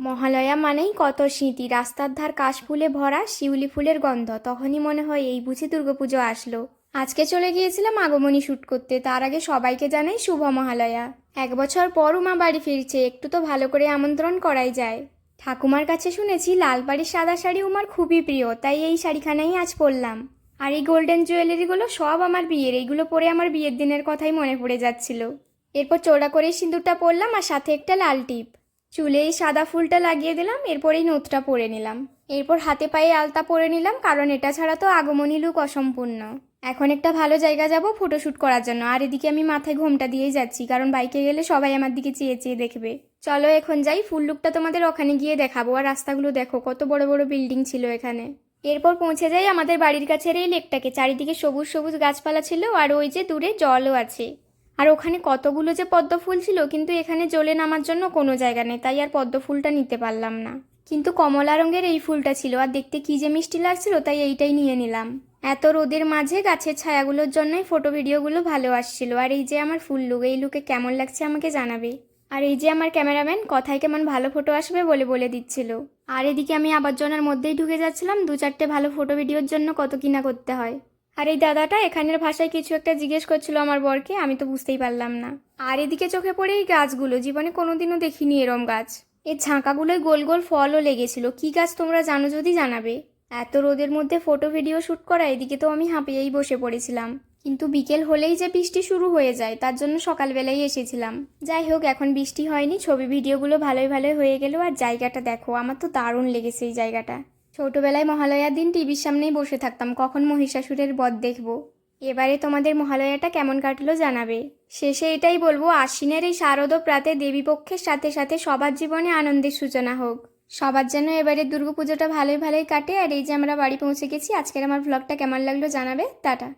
মহালয়া মানেই কত স্মৃতি। রাস্তার ধার কাশফুলে ভরা শিউলি ফুলের গন্ধ। তখনই মনে হয় এই বুঝি দুর্গাপুজো আসলো। আজকে চলে গিয়েছিলাম আগমনী শ্যুট করতে। তার আগে সবাইকে জানাই শুভ মহালয়া। এক বছর পর মা বাড়ি ফিরছে। একটু তো ভালো করে আমন্ত্রণ করাই যায়। ঠাকুমার কাছে শুনেছি লাল বাড়ির সাদা শাড়ি উমার খুবই প্রিয়। তাই এই শাড়িখানাই আজ পরলাম। আর এই গোল্ডেন জুয়েলারিগুলো সব আমার বিয়ের। এইগুলো পরে আমার বিয়ের দিনের কথাই মনে পড়ে যাচ্ছিল। এরপর চৌড়া করে সিঁদুরটা পরলাম আর সাথে একটা লাল টিপ। চুলে এই সাদা ফুলটা লাগিয়ে দিলাম এরপর এই নোতটা পরে নিলাম। এরপর হাতে পায়ে আলতা পরে নিলাম, কারণ এটা ছাড়া তো আগমনী লুক অসম্পূর্ণ। এখন একটা ভালো জায়গা যাব ফটোশ্যুট করার জন্য, আর এদিকে আমি মাথায় ঘোমটা দিয়েই যাচ্ছি, কারণ বাইকে গেলে সবাই আমার দিকে চেয়ে চেয়ে দেখবে। চলো এখন যাই, ফুল লুকটা তোমাদের ওখানে গিয়ে দেখাবো, আর রাস্তাগুলো দেখো, কত বড় বড় বিল্ডিং ছিল এখানে। এরপর পৌঁছে যাই আমাদের বাড়ির কাছের এই লেকটাকে চারিদিকে সবুজ সবুজ গাছপালা ছিল, আর ওই যে দূরে জলও আছে। আর ওখানে কতগুলো যে পদ্ম ফুল ছিল, কিন্তু এখানে জলে নামার জন্য কোনো জায়গা নেই, তাই আর পদ্ম ফুলটা নিতে পারলাম না। কিন্তু কমলা রঙের এই ফুলটা ছিল, আর দেখতে কি যে মিষ্টি লাগছিল, তাই এইটাই নিয়ে নিলাম। এত রোদের মাঝে গাছের ছায়াগুলোর জন্যই ফটো ভিডিওগুলো ভালো আসছিল, আর এই যে আমার ফুল লুক এই লুকে কেমন লাগছে আমাকে জানাবে। আর এই যে আমার ক্যামেরাম্যান কথায় কেমন ভালো ফটো আসবে বলে বলে দিচ্ছিল। আর এদিকে আমি আবর্জনার মধ্যেই ঢুকে যাচ্ছিলাম, দু চারটে ভালো ফটো ভিডিওর জন্য কত কিনা করতে হয়। আর এই দাদাটা এখানের ভাষায় কিছু একটা জিজ্ঞেস করছিল আমার বরকে, আমি তো বুঝতেই পারলাম না। আর এদিকে চোখে পড়ে এই গাছগুলো, জীবনে কোনোদিনও দেখিনি এরম গাছ। এর ঝাঁকাগুলোয় গোল গোল ফলও লেগেছিল। কি গাছ তোমরা জানো যদি জানাবে? এত রোদের মধ্যে ফটো ভিডিও শ্যুট করা, এদিকে তো আমি হাঁপিয়েই বসে পড়েছিলাম। কিন্তু বিকেল হলেই যে বৃষ্টি শুরু হয়ে যায়, তার জন্য সকালবেলাই এসেছিলাম। যাই হোক, এখন বৃষ্টি হয়নি, ছবি ভিডিওগুলো ভালোই ভালোই হয়ে গেল। আর জায়গাটা দেখো, আমার তো দারুণ লেগেছে এই জায়গাটা। ছোটবেলায় মহালয়ার দিন টিভির সামনেই বসে থাকতাম, কখন মহিষাসুরের বধ দেখব? এবারে তোমাদের মহালয়াটা কেমন কাটলো জানাবে। শেষে এটাই বলব, আশ্বিনের এই শারদ প্রাতে দেবীপক্ষের সাথে সাথে সবার জীবনে আনন্দের সূচনা হোক। সবার যেন এবারে দুর্গাপুজোটা ভালোই ভালোই কাটে, আর এই যে আমরা বাড়ি পৌঁছে গেছি, আজকের আমার ভ্লগটা কেমন লাগল জানাবে? টাটা।